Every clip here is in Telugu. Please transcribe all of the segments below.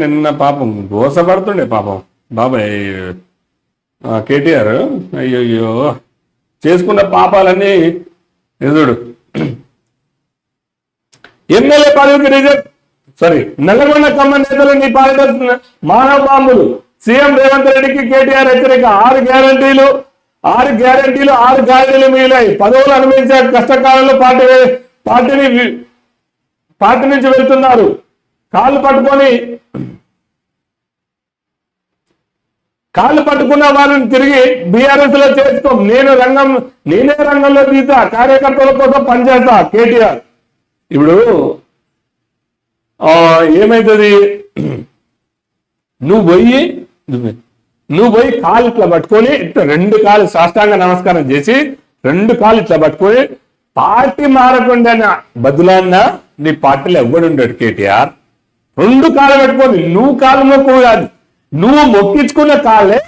నిన్న పాపం గోసపడుతుండే పాపం. బాబాయ్ ఆ, కేటీఆర్ అయ్యయ్యో చేసుకున్న పాపాలన్నీ ఎదుడు ఎమ్మెల్యే పదవికి రిజెక్ట్ సారీ నల్లగొండ ఖమ్మం నేతలు నీ పాలిట మానవ బాంబులు. సీఎం రేవంత్ రెడ్డికి కేటీఆర్ హెచ్చరిక ఆరు గ్యారంటీలు ఆరు గ్యారంటీలు ఆరు గాయలు మిగిలాయి. పదవులు అనుభవించే కష్టకాలంలో పార్టీ పార్టీని పార్టీ నుంచి వెళ్తున్నారు. కాళ్ళు పట్టుకొని కాళ్ళు పట్టుకున్న వారిని తిరిగి బీఆర్ఎస్లో చేసుకో నేను రంగం నేనే రంగంలో దిగుతా కార్యకర్తల కోసం పనిచేస్తా కేటీఆర్. ఇప్పుడు ఆ, ఏమైతుంది? నువ్వు పోయి నువ్వు పోయి కాలు ఇట్లా పట్టుకొని ఇట్లా రెండు కాలు సాష్టాంగ నమస్కారం చేసి రెండు కాలు ఇట్లా పట్టుకొని పార్టీ మారకుండా బదులన్నా నీ పార్టీలో ఎవ్వడుండడు కేటీఆర్? రెండు కాళ్ళు పెట్టుకొని నువ్వు కాలు మొక్కు కాదు నువ్వు మొక్కించుకున్న కాళ్ళే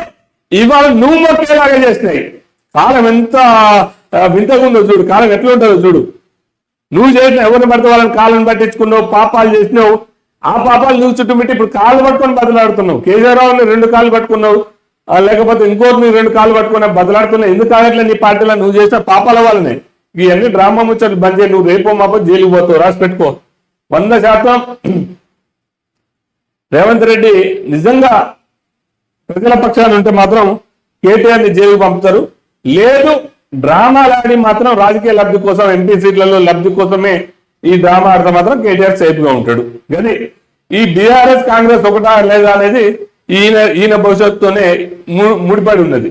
ఇవాళ నువ్వు మొక్కేలాగా చేసినాయి. కాలం ఎంత వింతగా ఉందో చూడు కాలం ఎట్లా ఉంటుందో చూడు. నువ్వు చేసిన ఎవరిని పడితే వాళ్ళని కాళ్ళని పట్టించుకున్నావు పాపాలు చేసినావు. ఆ పాపాలు నువ్వు చుట్టుమిట్టి ఇప్పుడు కాళ్ళు పట్టుకొని బదులాడుతున్నావు. కేజీరావుని రెండు కాళ్ళు పట్టుకున్నావు. లేకపోతే ఇంకోటిని రెండు కాళ్ళు పట్టుకున్నా బదులాడుతున్నావు. ఎందుకు కాగట్లే నీ పార్టీలో నువ్వు చేసిన పాపాల వల్లనే? ఇవన్నీ డ్రామా ముచ్చట్లు బంద్ చేయి నువ్వు రేపో మాపో జైలుకి పోతావు. రాసి పెట్టుకో. వంద శాతం రేవంత్ రెడ్డి నిజంగా ప్రజల పక్షాన్ని ఉంటే మాత్రం కేటీఆర్ని పంపుతారు. లేదు డ్రామాలు ఆడి మాత్రం రాజకీయ లబ్ధి కోసం ఎంపీ సీట్లలో లబ్ధి కోసమే ఈ డ్రామా ఆడితే మాత్రం కేటీఆర్ సేఫ్గా ఉంటాడు. కానీ ఈ బీఆర్ఎస్ కాంగ్రెస్ ఒకటా లేదా అనేది ఈయన ఈయన భవిష్యత్తుతోనే ము- ముడిపడి ఉన్నది.